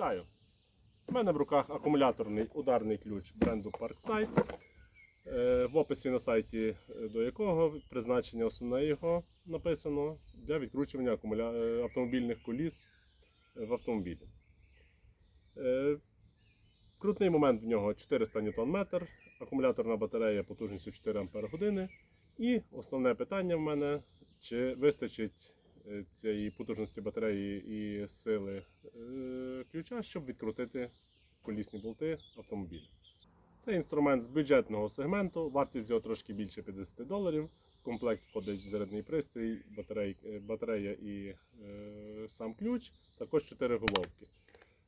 Вітаю! У мене в руках акумуляторний ударний ключ бренду Parkside, е, в описі на сайті е, до якого призначення основне його написано для відкручування е, автомобільних коліс в автомобілі. Крутний момент в нього 400 Нм, акумуляторна батарея потужністю 4 Ах. І основне питання в мене, чи вистачить цієї потужності батареї і сили ключа, щоб відкрутити колісні болти автомобіля. Це інструмент з бюджетного сегменту, вартість його трошки більше 50 доларів. В комплект входить зарядний пристрій, батарей, е, батарея і е, сам ключ, також 4 головки.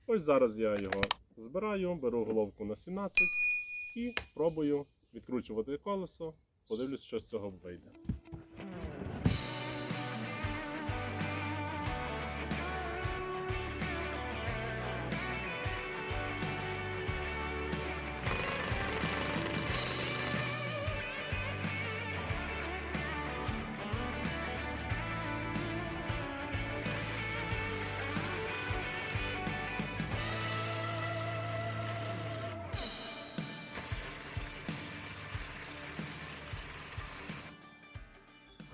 Ось зараз я його збираю, беру головку на 17 і пробую відкручувати колесо. Подивлюсь, що з цього вийде.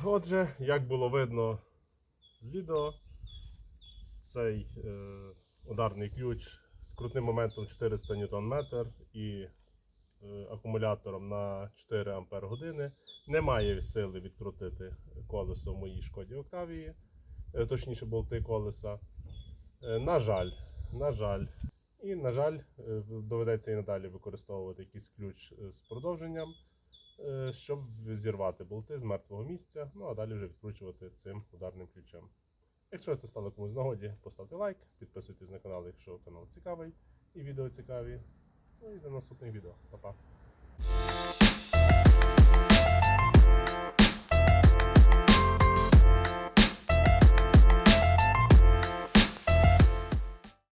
Отже, як було видно з відео, цей е, ударний ключ з крутним моментом 400 Нм і е, акумулятором на 4 Ампер години не має сили відкрутити колесо в моїй шкоді Октавії, е, точніше болти колеса. Е, на жаль, на жаль. І, на жаль, е, доведеться і надалі використовувати якийсь ключ е, з продовженням щоб зірвати болти з мертвого місця, ну а далі вже відкручувати цим ударним ключем. Якщо це стало комусь нагоді, поставте лайк, підписуйтесь на канал, якщо канал цікавий і відео цікаві. Ну і до наступних відео. Па-па.